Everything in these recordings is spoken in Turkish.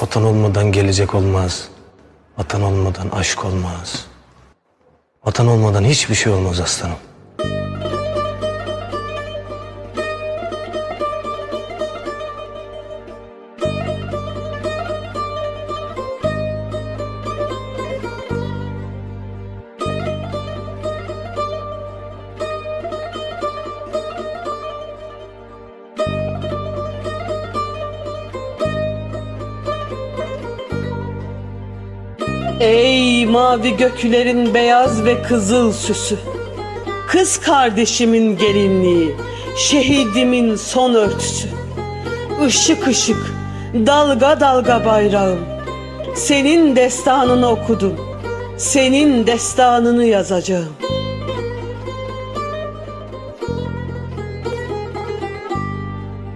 Vatan olmadan gelecek olmaz. Vatan olmadan aşk olmaz. Vatan olmadan hiçbir şey olmaz aslanım. Ey mavi göklerin beyaz ve kızıl süsü. Kız kardeşimin gelinliği Şehidimin son örtüsü. Işık ışık Dalga dalga bayrağım. Senin destanını okudum Senin destanını yazacağım.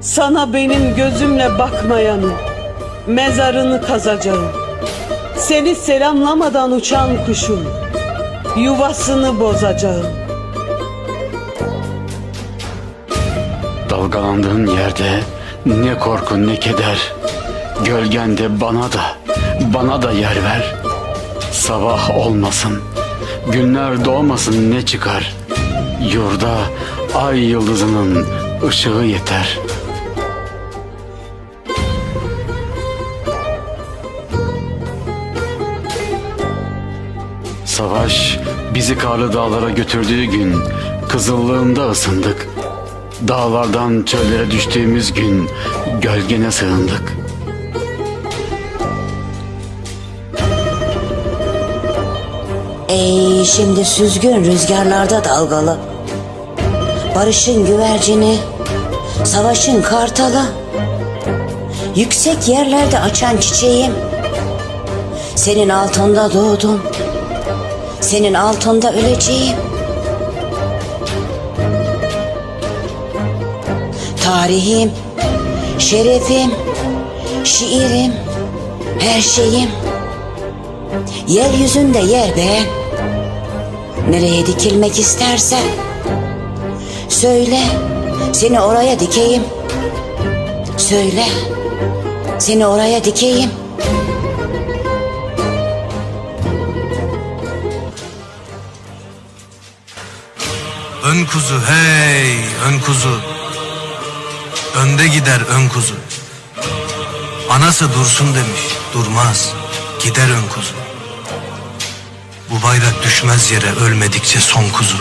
Sana benim gözümle bakmayanı Mezarını kazacağım seni selamlamadan uçan kuşun yuvasını bozacağım. Dalgalandığın yerde ne korku ne keder. Gölgende bana da, bana da yer ver. Sabah olmasın, günler doğmasın ne çıkar. Yurda ay yıldızının ışığı yeter. Savaş bizi karlı dağlara götürdüğü gün kızıllığında ısındık. Dağlardan çöllere düştüğümüz gün gölgene sığındık. Ey şimdi süzgün rüzgarlarda dalgalı Barışın güvercini Savaşın kartalı Yüksek yerlerde açan çiçeğim Senin altında doğdum Senin altında öleceğim. Tarihim Şerefim Şiirim Her şeyim. Yeryüzünde yer beğen Nereye dikilmek istersen Söyle Seni oraya dikeyim. Söyle Seni oraya dikeyim Ön kuzu hey ön kuzu. Önde gider ön kuzu. Anası dursun demiş durmaz gider ön kuzu. Bu bayrak düşmez yere ölmedikçe son kuzu.